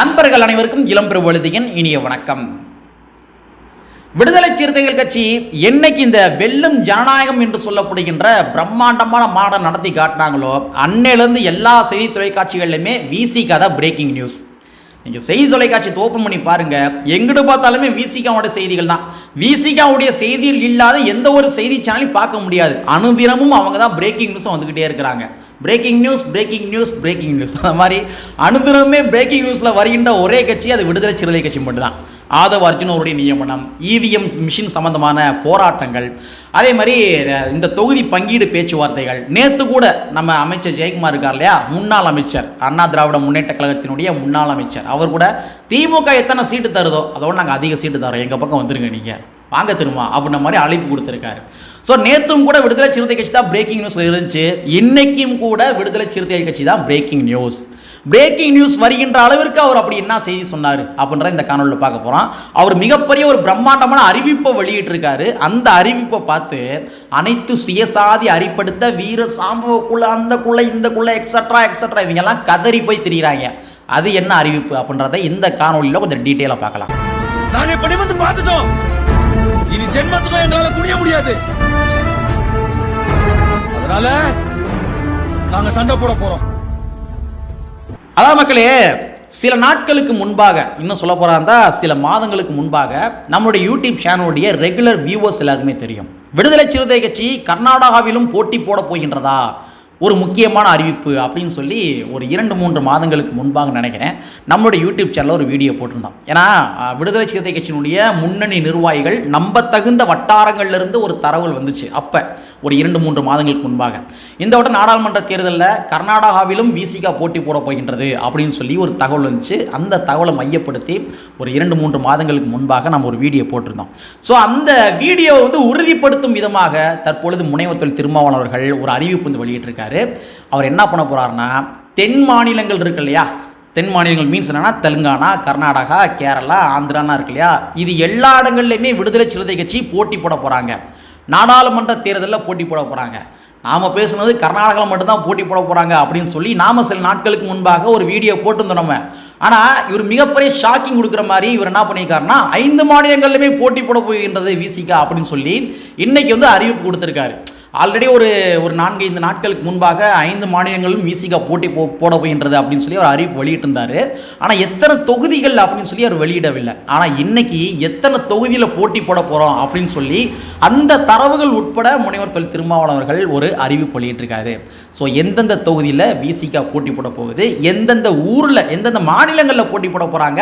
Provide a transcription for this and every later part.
நண்பர்கள் அனைவருக்கும் இளம்பெரு வழுதியின் இனிய வணக்கம். விடுதலை சிறுத்தைகள் கட்சி என்னைக்கு இந்த வெல்லும் ஜனநாயகம் என்று சொல்லப்படுகின்ற பிரம்மாண்டமான மாடம் நடத்தி காட்டினாங்களோ அன்னையிலேருந்து எல்லா செய்தி தொலைக்காட்சிகள்லையுமே விசிகா தான் பிரேக்கிங் நியூஸ் நீங்கள் செய்தி தொலைக்காட்சி ஓப்பன் பண்ணி பாருங்க. எங்கிட்டு பார்த்தாலுமே விசிகாவோட செய்திகள் தான். விசிகாவுடைய செய்திகள் இல்லாத எந்த ஒரு செய்தி சேனலையும் பார்க்க முடியாது. அனுதினமும் அவங்க தான் பிரேக்கிங் நியூஸும் வந்துக்கிட்டே இருக்கிறாங்க. Breaking news breaking news breaking news அந்த மாதிரி அனுதினமே பிரேக்கிங் நியூஸில் வருகின்ற ஒரே கட்சி அது விடுதலை சிறுத்தை கட்சி மட்டும்தான். ஆதவ அர்ஜுன் அவருடைய நியமனம் இவிஎம் மிஷின் சம்பந்தமான போராட்டங்கள் அதே மாதிரி இந்த தொகுதி பங்கீடு பேச்சுவார்த்தைகள். நேற்று கூட நம்ம அமைச்சர் ஜெயக்குமார் இருக்கார் இல்லையா? முன்னாள் அமைச்சர் அண்ணா திராவிட முன்னேற்ற கழகத்தினுடைய முன்னாள் அமைச்சர். அவர் கூட திமுக எத்தனை சீட்டு தருதோ அதோட நாங்கள் அதிக சீட்டு தரோம். எங்கள் பக்கம் வந்துருங்க நீங்கள் வாங்க திரும்ப அப்படின்ற மாதிரி அழைப்பு கொடுத்துருக்காரு. ஸோ நேற்றும் கூட விடுதலை சிறுத்தை கட்சி தான் பிரேக்கிங் நியூஸ் இருந்துச்சு. இன்றைக்கும் கூட விடுதலை சிறுத்தை கட்சி தான் பிரேக்கிங் நியூஸ் பிரேக்கிங் நியூஸ் வருகின்ற அளவிற்கு அவர் அப்படி என்ன செய்தி சொன்னார் அப்படின்ற இந்த காணொலியில் பார்க்க போகிறோம் அவர் மிகப்பெரிய ஒரு பிரம்மாண்டமான அறிவிப்பை வெளியிட்டிருக்காரு. அந்த அறிவிப்பை பார்த்து அனைத்து சுயசாதி அறிப்படுத்த வீர சாம்பவ குள்ள அந்த குள்ள இந்த குள்ள எக்ஸட்ரா எக்ஸட்ரா இவங்கெல்லாம் கதறி போய் திரியிறாங்க. அது என்ன அறிவிப்பு அப்படின்றத இந்த காணொலியில் கொஞ்சம் டீட்டெயிலாக பார்க்கலாம். நாங்கள் இப்ப பார்த்துட்டோம். இனி ஜென்மத்துக்கும் எங்களால குடிய முடியாது. அதனால நாங்க சண்டை போட போறோம். அதான் மக்களே சில நாட்களுக்கு முன்பாக இன்னும் சொல்ல போறா சில மாதங்களுக்கு முன்பாக நம்மளுடைய யூடியூப் சேனலுடைய ரெகுலர் வியூவர்ஸ் எல்லாருக்குமே தெரியும். விடுதலை சிறுத்தை கட்சி கர்நாடகாவிலும் போட்டி போட போகின்றதா? ஒரு முக்கியமான அறிவிப்பு அப்படின்னு சொல்லி ஒரு இரண்டு மூன்று மாதங்களுக்கு முன்பாக நினைக்கிறேன். நம்மளுடைய யூடியூப் சேனலில் ஒரு வீடியோ போட்டிருந்தோம். ஏன்னா விடுதலை சிறுத்தை கட்சியினுடைய முன்னணி நிர்வாகிகள் நம்பத்தகுந்த வட்டாரங்கள்லேருந்து ஒரு தரவல் வந்துச்சு. அப்போ ஒரு இரண்டு மூன்று மாதங்களுக்கு முன்பாக. இந்த வட்ட நாடாளுமன்ற தேர்தலில் கர்நாடகாவிலும் விசிகா போட்டி போட போகின்றது அப்படின்னு சொல்லி ஒரு தகவல் வந்துச்சு. அந்த தகவலை மையப்படுத்தி ஒரு இரண்டு மூன்று மாதங்களுக்கு முன்பாக நம்ம ஒரு வீடியோ போட்டிருந்தோம். ஸோ அந்த வீடியோவை வந்து உறுதிப்படுத்தும் விதமாக தற்பொழுது முனைவர் திருமாவளவர்கள் ஒரு அறிவிப்பு வந்து வெளியிட்டிருக்காரு. அவர் என்ன பண்ண போகிறாருன்னா தென் மாநிலங்கள் இருக்கு இல்லையா? தென் மாநிலங்கள் மீன்ஸ் என்னென்னா தெலுங்கானா கர்நாடகா கேரளா ஆந்திரானா இருக்கு இல்லையா? இது எல்லா இடங்கள்லையுமே விடுதலை சிறுத்தை கட்சி போட்டி போட போகிறாங்க நாடாளுமன்ற தேர்தலில் போட்டி போட போகிறாங்க நாம பேசுனது கர்நாடகாவில் மட்டும்தான் போட்டி போட போகிறாங்க அப்படின்னு சொல்லி நாம் சில நாட்களுக்கு முன்பாக ஒரு வீடியோ போட்டிருந்தோம் நம்ம. ஆனால் இவர் மிகப்பெரிய ஷாக்கிங் கொடுக்குற மாதிரி இவர் என்ன பண்ணியிருக்காருன்னா ஐந்து மாநிலங்கள்லையுமே போட்டி போட போகின்றது விசிகா அப்படின்னு சொல்லி இன்றைக்கி வந்து அறிவிப்பு கொடுத்துருக்காரு. ஆல்ரெடி ஒரு ஒரு நான்கு ஐந்து நாட்களுக்கு முன்பாக ஐந்து மாநிலங்களும் விசிகா போட்டி போ போட போகின்றது அப்படின்னு சொல்லி ஒரு அறிவிப்பு வெளியிட்டிருந்தாரு. ஆனால் எத்தனை தொகுதிகள் அப்படின்னு சொல்லி அவர் வெளியிடவில்லை. ஆனால் இன்னைக்கு எத்தனை தொகுதியில் போட்டி போட போகிறோம் அப்படின்னு சொல்லி அந்த தரவுகள் உட்பட முனைவர் தொழில் திருமாவளவன் அவர்கள் ஒரு அறிவிப்பு வெளியிட்டிருக்காரு. ஸோ எந்தெந்த தொகுதியில் பிசிகா போட்டி போட போகுது எந்தெந்த ஊரில் எந்தெந்த மாநிலங்களில் போட்டி போட போகிறாங்க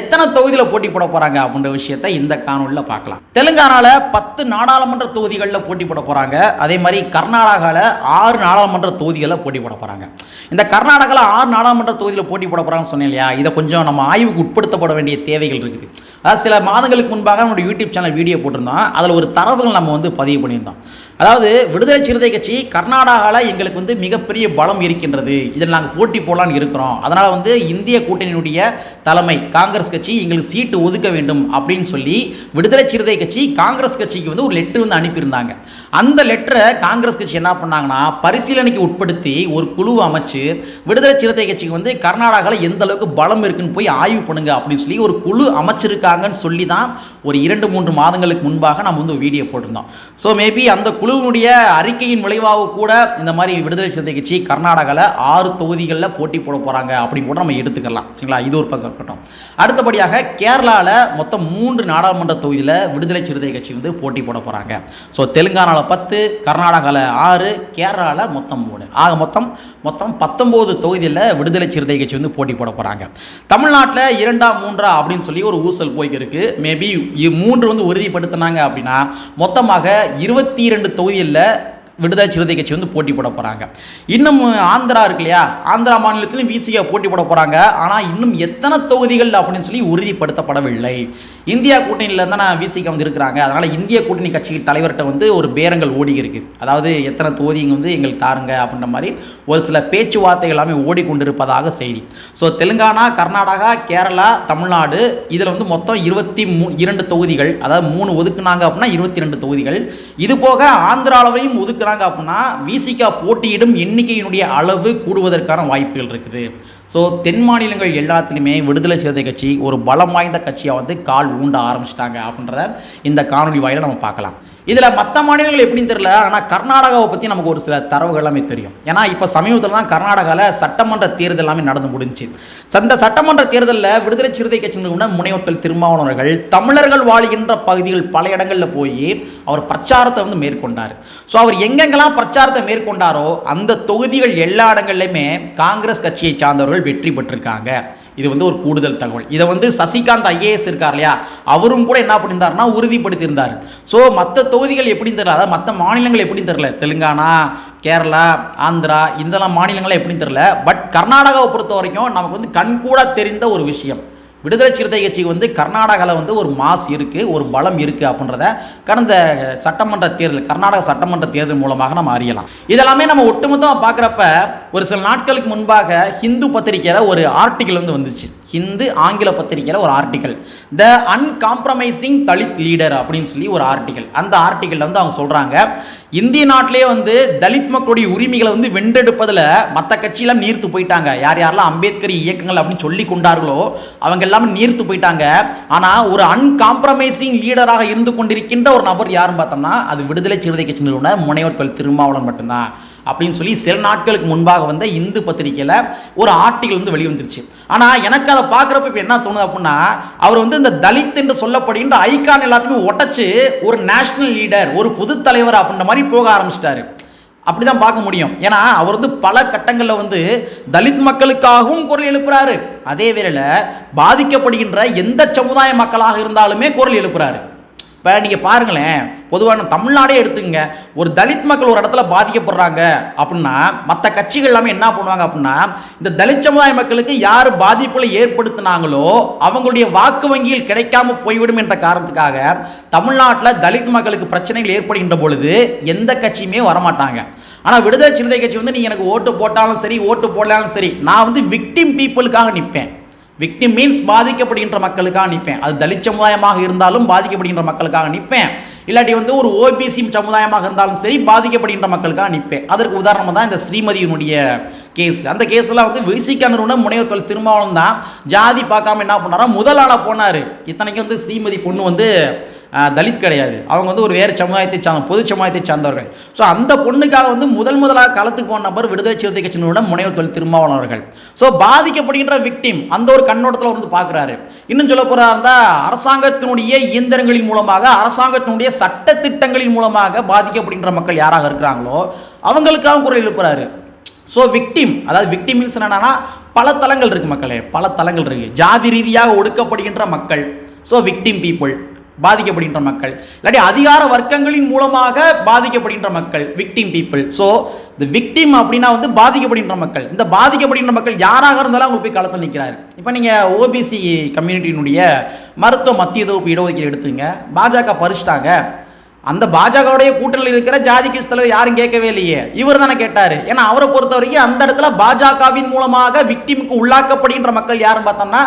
எத்தனை தொகுதியில் போட்டி போட போகிறாங்க அப்படின்ற விஷயத்தை இந்த காணொலியில் பார்க்கலாம். தெலுங்கானாவில் பத்து நாடாளுமன்ற தொகுதிகளில் போட்டி போட போகிறாங்க அதே மாதிரி கர்நாடகாவில் ஆறு நாடாளுமன்ற தொகுதிகளில் போட்டி போட போகிறாங்க இந்த கர்நாடகாவில் ஆறு நாடாளுமன்ற தொகுதியில் போட்டி போட போகிறாங்கன்னு சொன்னேன் இல்லையா? இதை கொஞ்சம் நம்ம ஆய்வுக்கு உட்படுத்தப்பட வேண்டிய தேவைகள் இருக்குது. அதாவது சில மாதங்களுக்கு முன்பாக நம்மளுடைய யூடியூப் சேனல் வீடியோ போட்டிருந்தோம். அதில் ஒரு தரவுகள் நம்ம வந்து பதிவு பண்ணியிருந்தோம். அதாவது விடுதலை சிறுத்தை கட்சி கர்நாடகாவில் எங்களுக்கு வந்து மிகப்பெரிய பலம் இருக்கின்றது. இதில் நாங்கள் போட்டி போடலான்னு இருக்கிறோம். அதனால் வந்து இந்திய கூட்டணியினுடைய தலைமை காங்கிரஸ் கட்சி எங்களுக்கு சீட்டு ஒதுக்க வேண்டும் அப்படின்னு சொல்லி விடுதலை சிறுத்தை கட்சி காங்கிரஸ் கட்சிக்கு வந்து ஒரு லெட்டர் வந்து அனுப்பியிருந்தாங்க. அந்த லெட்டரை காங்கிரஸ் கட்சி என்ன பண்ணாங்கன்னா பரிசீலனைக்கு உட்படுத்தி ஒரு குழு அமைச்சு விடுதலை சிறுத்தை கட்சிக்கு வந்து கர்நாடகாவில் எந்த அளவுக்கு பலம் இருக்குன்னு போய் ஆய்வு பண்ணுங்க அப்படின்னு சொல்லி ஒரு குழு அமைச்சிருக்காங்கன்னு சொல்லி தான் ஒரு இரண்டு மூன்று மாதங்களுக்கு முன்பாக நம்ம வந்து வீடியோ போட்டிருந்தோம். ஸோ மேபி அந்த குழுவினுடைய அறிக்கையின் விளைவாக கூட இந்த மாதிரி விடுதலை சிறுத்தை கட்சி கர்நாடகாவில் ஆறு தொகுதிகளில் போட்டி போட போகிறாங்க அப்படின்னு கூட நம்ம எடுத்துக்கலாம். சரிங்களா? இது ஒரு பக்கம் இருக்கட்டும். அடுத்தபடியாக கேரளாவில் மொத்தம் மூன்று நாடாளுமன்ற தொகுதியில் விடுதலை சிறுத்தை கட்சி வந்து போட்டி போட போகிறாங்க ஸோ தெலுங்கானாவில் பத்து கர்நாடகாவில் ஆறு கேரளாவில் மொத்தம் மூணு. ஆக மொத்தம் மொத்தம் பத்தொம்போது தொகுதியில் விடுதலை சிறுத்தை கட்சி வந்து போட்டி போட போகிறாங்க தமிழ்நாட்டில் இரண்டா மூன்றா அப்படின்னு சொல்லி ஒரு ஊசல் போய்க்கு இருக்கு மேபி மூன்று வந்து உறுதிப்படுத்தினாங்க அப்படின்னா மொத்தமாக இருபத்தி இரண்டு தொகுதியில் விடுதலை சிறுத்தை கட்சி வந்து போட்டி போட போகிறாங்க இன்னும் ஆந்திரா இருக்கு இல்லையா? ஆந்திரா மாநிலத்திலும் விசிகா போட்டி போட போகிறாங்க ஆனால் இன்னும் எத்தனை தொகுதிகள் அப்படின்னு சொல்லி உறுதிப்படுத்தப்படவில்லை. இந்தியா கூட்டணியில் தான் நான் விசிகா வந்து இருக்கிறாங்க. அதனால் இந்திய கூட்டணி கட்சி தலைவர்கிட்ட வந்து ஒரு பேரங்கள் ஓடி இருக்கு. அதாவது எத்தனை தொகுதி வந்து எங்களுக்கு தாருங்க அப்படின்ற மாதிரி ஒரு சில பேச்சுவார்த்தைகள் எல்லாமே ஓடிக்கொண்டிருப்பதாக செய்தி. ஸோ தெலுங்கானா கர்நாடகா கேரளா தமிழ்நாடு இதில் வந்து மொத்தம் இருபத்தி மூ இரண்டு தொகுதிகள் அதாவது மூணு ஒதுக்குனாங்க அப்படின்னா இருபத்தி ரெண்டு தொகுதிகள். இது போக ஆந்திராவிலையும் இருக்கிறாங்க அப்படின்னா விசிகா போட்டியிடும் எண்ணிக்கையினுடைய அளவு கூடுவதற்கான வாய்ப்புகள் இருக்குது. ஸோ தென் மாநிலங்கள் எல்லாத்துலேயுமே விடுதலை சிறுத்தை கட்சி ஒரு பலம் வாய்ந்த கட்சியாக வந்து கால் ஊண்ட ஆரம்பிச்சிட்டாங்க அப்படின்றத இந்த காணொலி வாயில நம்ம பார்க்கலாம். இதில் மற்ற மாநிலங்கள் எப்படின்னு தெரியல ஆனால் கர்நாடகாவை பற்றி நமக்கு ஒரு சில தரவுகள் எல்லாமே தெரியும். ஏன்னா இப்போ சமீபத்தில் தான் கர்நாடகாவில் சட்டமன்ற தேர்தல் எல்லாமே நடந்து முடிஞ்சு. அந்த சட்டமன்ற தேர்தலில் விடுதலை சிறுத்தை கட்சியினுடைய முனைவர்கள் திருமாவளவர்கள் தமிழர்கள் வாழ்கின்ற பகுதிகள் பல இடங்களில் போய் அவர் பிரச்சாரத்தை வந்து மேற்கொண்டார். ஸோ அவர் எங்கெங்கெல்லாம் பிரச்சாரத்தை மேற்கொண்டாரோ அந்த தொகுதிகள் எல்லா இடங்கள்லையுமே காங்கிரஸ் கட்சியை சார்ந்தவர்கள் வெற்றி பெற்றிருக்காங்க. இது வந்து ஒரு கூடுதல் தகவல். இதை வந்து சசிகாந்த் ஐஏஎஸ் இருக்கார் இல்லையா? அவரும் கூட என்ன பண்ணியிருந்தாருன்னா உறுதிப்படுத்தியிருந்தார். ஸோ மற்ற தொகுதிகள் எப்படின்னு தெரியல. அதாவது மற்ற மாநிலங்கள் எப்படின்னு தெரியல. தெலுங்கானா கேரளா ஆந்திரா இதெல்லாம் மாநிலங்கள் எப்படின்னு தெரியல. பட் கர்நாடகாவை பொறுத்த வரைக்கும் நமக்கு வந்து கண்கூட தெரிந்த ஒரு விஷயம். விடுதலை சிறுத்தை கட்சிக்கு வந்து கர்நாடகாவில் வந்து ஒரு மாஸ் இருக்குது ஒரு பலம் இருக்குது அப்படின்றத கடந்த சட்டமன்ற தேர்தல் கர்நாடக சட்டமன்ற தேர்தல் மூலமாக நம்ம அறியலாம். இதெல்லாமே நம்ம ஒட்டுமொத்தமாக பார்க்குறப்ப ஒரு சில நாட்களுக்கு முன்பாக ஹிந்து பத்திரிக்கையில் ஒரு ஆர்டிக்கல் வந்து வந்துச்சு. ஹிந்து ஆங்கில பத்திரிக்கையில் ஒரு article the uncompromising Dalit leader அப்படின்னு சொல்லி ஒரு ஆர்டிக்கல் அந்த ஆர்டிக்கலில் வந்து அவங்க சொல்கிறாங்க இந்திய நாட்டிலே வந்து தலித் மக்களுடைய உரிமைகளை வந்து வென்றெடுப்பதில் மற்ற கட்சியெல்லாம் நீர்த்து போயிட்டாங்க. யார் யாரெல்லாம் அம்பேத்கர் இயக்கங்கள் அப்படின்னு சொல்லி கொண்டார்களோ அவங்க எல்லாமே நீர்த்து போயிட்டாங்க. ஆனால் ஒரு அன்காம்ப்ரமைசிங் லீடராக இருந்து கொண்டிருக்கின்ற ஒரு நபர் யாருன்னு பார்த்தோம்னா அது விடுதலை சிறுதை கட்சி நிறுவனர் முனைவர் தொழில் திருமாவளம் மட்டும்தான். அப்படின்னு சொல்லி சில நாட்களுக்கு முன்பாக வந்த இந்து பத்திரிக்கையில் ஒரு ஆர்டிக்கல் வந்து வெளிவந்துருச்சு. ஆனால் எனக்கு அதை பார்க்குறப்ப இப்போ என்ன தோணுது அப்படின்னா அவர் வந்து இந்த தலித் என்று சொல்லப்படுகின்ற ஐகான் எல்லாத்தையுமே உடச்சி ஒரு நேஷனல் லீடர் ஒரு பொது தலைவர் அப்படின்ற மாதிரி போக ஆரம்பிச்சிட்டாரு. அப்படி தான் பார்க்க முடியும். ஏன்னா அவர் வந்து பல கட்டங்களில் வந்து தலித் மக்களுக்காகவும் குரல் எழுப்புறாரு. அதே வேளையில் பாதிக்கப்படுகின்ற எந்த சமுதாய மக்களாக இருந்தாலுமே குரல் எழுப்புறாரு. இப்போ நீங்கள் பாருங்களேன் பொதுவான தமிழ்நாடே எடுத்துங்க ஒரு தலித் மக்கள் ஒரு இடத்துல பாதிக்கப்படுறாங்க அப்படின்னா மற்ற கட்சிகள் எல்லாமே என்ன பண்ணுவாங்க அப்படின்னா இந்த தலித் சமுதாய மக்களுக்கு யார் பாதிப்புகளை ஏற்படுத்தினாங்களோ அவங்களுடைய வாக்கு வங்கியில் கிடைக்காம போய்விடும் என்ற காரணத்துக்காக தமிழ்நாட்டில் தலித் மக்களுக்கு பிரச்சனைகள் ஏற்படுகின்ற பொழுது எந்த கட்சியுமே வரமாட்டாங்க. ஆனால் விடுதலை சிறுத்தை கட்சி வந்து நீங்கள் எனக்கு ஓட்டு போட்டாலும் சரி ஓட்டு போடலாலும் சரி நான் வந்து விக்டிம் பீப்புளுக்காக நிற்பேன் விக்டிம் மீன்ஸ் பாதிக்கப்படுகின்ற மக்களுக்காக நிற்பேன். அது தலித் சமுதாயமாக இருந்தாலும் பாதிக்கப்படுகின்ற மக்களுக்காக நிற்பேன். இல்லாட்டி வந்து ஒரு ஓபிசி சமுதாயமாக இருந்தாலும் சரி பாதிக்கப்படுகின்ற மக்களுக்காக நிற்பேன். அதற்கு உதாரணமாக தான் இந்த ஸ்ரீமதியினுடைய கேஸ் அந்த கேஸ்லாம் வந்து விசிகா நிறுவனம் முனைவர் திருமாவளம் தான். ஜாதி பார்க்காம என்ன பண்ணாரா? முதல் ஆளாக போனார். இத்தனைக்கும் வந்து ஸ்ரீமதி பொண்ணு வந்து தலித் கிடையாது. அவங்க வந்து ஒரு வேறு சமுதாயத்தை சார்ந்த பொது சமுதாயத்தை சார்ந்தவர்கள். ஸோ அந்த பொண்ணுக்காக வந்து முதல் முதலாக களத்துக்கு போன நபர் விடுதலை சிறுத்தை கட்சியினுடன் முனைவர் தொழில் திருமாவளவன் அவர்கள். ஸோ பாதிக்கப்படுகின்ற விக்டிம் அந்த ஒரு கண்ணோட்டத்தில் வந்து பார்க்குறாரு. இன்னும் சொல்ல போகிறா இருந்தால் அரசாங்கத்தினுடைய இயந்திரங்களின் மூலமாக அரசாங்கத்தினுடைய சட்ட திட்டங்களின் மூலமாக பாதிக்கப்படுகின்ற மக்கள் யாராக இருக்கிறாங்களோ அவங்களுக்காக குரல் எழுப்புறாரு. ஸோ விக்டிம் அதாவது விக்டிம் மீன்ஸ் என்னென்னா பல தளங்கள் இருக்குது மக்களே பல தளங்கள் இருக்குது ஜாதி ரீதியாக ஒடுக்கப்படுகின்ற மக்கள். ஸோ விக்டிம் பீப்புள் பாதிக்கப்படுகின்ற மக்கள். இல்லாட்டி அதிகார வர்க்கங்களின் மூலமாக பாதிக்கப்படுகின்ற மக்கள் விக்டிம் பீப்புள் ஸோ இந்த விக்டிம் அப்படின்னா வந்து பாதிக்கப்படுகின்ற மக்கள். இந்த பாதிக்கப்படுகின்ற மக்கள் யாராக இருந்தாலும் அவங்க போய் களத்தில் நிற்கிறாரு. இப்போ நீங்கள் ஓபிசி கம்யூனிட்டியினுடைய மருத்துவ மத்திய தொகுப்பு இடஒதுக்கீடு எடுத்துங்க. பாஜக பறிச்சிட்டாங்க. அந்த பாஜகவுடைய கூட்டணியில் இருக்கிற ஜாதி கிஸ் தலைவர் யாரும் கேட்கவே இல்லையே. இவர் தானே கேட்டார். ஏன்னா அவரை பொறுத்த வரைக்கும் அந்த இடத்துல பாஜகவின் மூலமாக விக்டிமுக்கு உள்ளாக்கப்படுகின்ற மக்கள் யாருன்னு பார்த்தோம்னா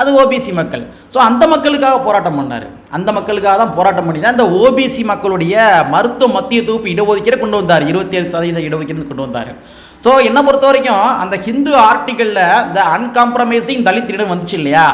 அது ஓபிசி மக்கள். ஸோ அந்த மக்களுக்காக போராட்டம் பண்ணார். அந்த மக்களுக்காக தான் போராட்டம் பண்ணி தான் இந்த ஓபிசி மக்களுடைய மருத்துவ மத்திய தொகுப்பு இடஒதுக்கீடு கொண்டு வந்தார். இருபத்தி ஏழு சதவீத இடஒதுக்கீடு கொண்டு வந்தார். ஸோ என்னை பொறுத்த வரைக்கும் அந்த ஹிந்து ஆர்டிக்கலில் இந்த அன்காம்ப்ரமைசிங் தலித் இடம் வந்துச்சு இல்லையா?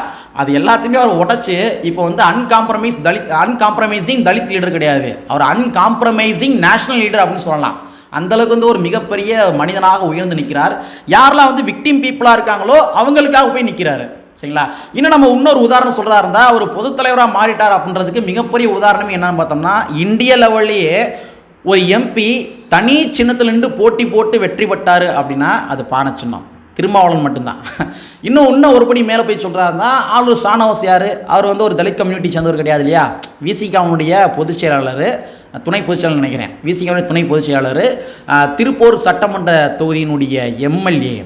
அது எல்லாத்தையுமே அவர் உடச்சி இப்போ வந்து uncompromise Dalit uncompromising Dalit leader கிடையாது. அவர் அன்காம்ப்ரமைசிங் நேஷனல் லீடர் அப்படின்னு சொல்லலாம். அந்தளவுக்கு வந்து ஒரு மிகப்பெரிய மனிதனாக உயர்ந்து நிற்கிறார் யாரெல்லாம் வந்து விக்டிம் பீப்புளாக இருக்காங்களோ அவங்களுக்காக போய் நிற்கிறாரு சரிங்களா? இன்னும் நம்ம இன்னொரு உதாரணம் சொல்கிறதா இருந்தால் அவர் பொதுத் தலைவராக மாறிட்டார் அப்படின்றதுக்கு மிகப்பெரிய உதாரணம் என்னன்னு பார்த்தோம்னா இந்திய லெவல்லையே ஒரு எம்பி தனி சின்னத்துலேருந்து போட்டி போட்டு வெற்றி பெற்றார் அப்படின்னா அது பானை சின்னம். திருமாவளவன் மட்டும்தான். இன்னும் இன்னும் ஒரு படி மேலே போய் சொல்கிறாருந்தா ஆளுநர் சானவாஸ் யார்? அவர் வந்து ஒரு தலித் கம்யூனிட்டி சேர்ந்தவர் கிடையாது இல்லையா? விசிகாவுடைய பொதுச் செயலாளர். துணை பொதுச் செயலாளர் நினைக்கிறேன். விசிகாவுடைய துணை பொதுச் செயலாளர். திருப்பூர் சட்டமன்ற தொகுதியினுடைய எம்எல்ஏ.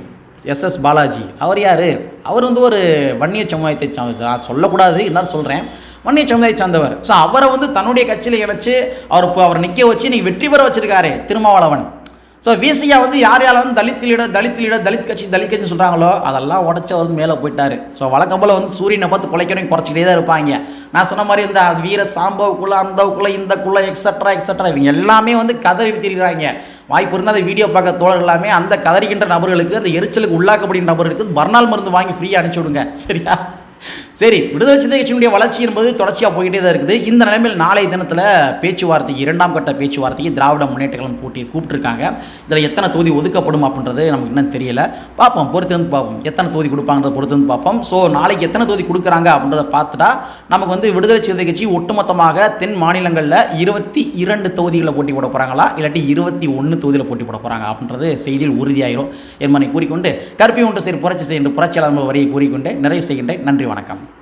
எஸ்எஸ் பாலாஜி. அவர் யார்? அவர் வந்து ஒரு வன்னிய சமுதாயத்தை சார்ந்தவர். நான் சொல்லக்கூடாது இருந்தாலும் சொல்கிறேன் வன்னிய சமுதாயத்தை சார்ந்தவர். ஸோ அவரை வந்து தன்னுடைய கட்சியில் இணைச்சி அவர் இப்போ அவரை நிற்க வச்சு நீ வெற்றி பெற வச்சுருக்காரு திருமாவளவன். ஸோ விசியா வந்து யார் யார் வந்து தலித் லீடர் தலித் லீடர் தலித் கட்சி தலித் கட்சி சொல்கிறாங்களோ அதெல்லாம் உடச்சி அவர் மேலே போயிட்டாரு. ஸோ வழக்கம் போல் வந்து சூரியனை பார்த்து குலைக்கிறவங்க குறைச்சிக்கிட்டே தான் இருப்பாங்க. நான் சொன்ன மாதிரி இந்த வீர சாம்பவுக்குள்ளே அந்தவுக்குள்ள இந்த குள்ளே எக்ஸட்ரா எக்ஸட்ரா இவங்க எல்லாமே வந்து கதறி திரிகிறாங்க வாய்ப்பு இருந்தால் அந்த வீடியோ பார்க்க தோழர் எல்லாமே அந்த கதறிக்கின்ற நபர்களுக்கு அந்த எரிச்சலுக்கு உள்ளாக்கப்படுகின்ற நபர்களுக்கு மறுநாள் மருந்து வாங்கி ஃப்ரீயாக அனுப்பிச்சி விடுங்க. சரியா? சரி விடுதலை சிறுத்தை கட்சியினுடைய வளர்ச்சி என்பது தொடர்ச்சியாக போய்கிட்டே தான் இருக்குது. இந்த நிலைமையில் நாளைய தினத்தில் பேச்சுவார்த்தைக்கு இரண்டாம் கட்ட பேச்சுவார்த்தைக்கு திராவிட முன்னேற்ற கூட்டி கூப்பிட்டுருக்காங்க. இதில் எத்தனை தொகுதி ஒதுக்கப்படும் அப்படின்றது நமக்கு இன்னும் தெரியல. பார்ப்போம் பொறுத்து வந்து பார்ப்போம். எத்தனை தொகுதி கொடுப்பாங்கிறத பொறுத்து வந்து பார்ப்போம். ஸோ நாளைக்கு எத்தனை தொகுதி கொடுக்குறாங்க அப்படின்றத பார்த்துட்டா நமக்கு வந்து விடுதலை சிறுத்தை கட்சி ஒட்டுமொத்தமாக தென் மாநிலங்களில் இருபத்தி இரண்டு தொகுதிகளில் போட்டி போட போகிறாங்களா இல்லாட்டி இருபத்தி ஒன்று தொகுதியில் போட்டி போட போகிறாங்க அப்படின்றது செய்தியில் உறுதியாயிரும் என்பதை கூறிக்கொண்டு கருப்பி ஒன்று சரி புரட்சி செய்கின்ற புரட்சியாளர் வரியை கூறிக்கொண்டு நிறைவு செய்கின்றேன். நன்றி வணக்கம்.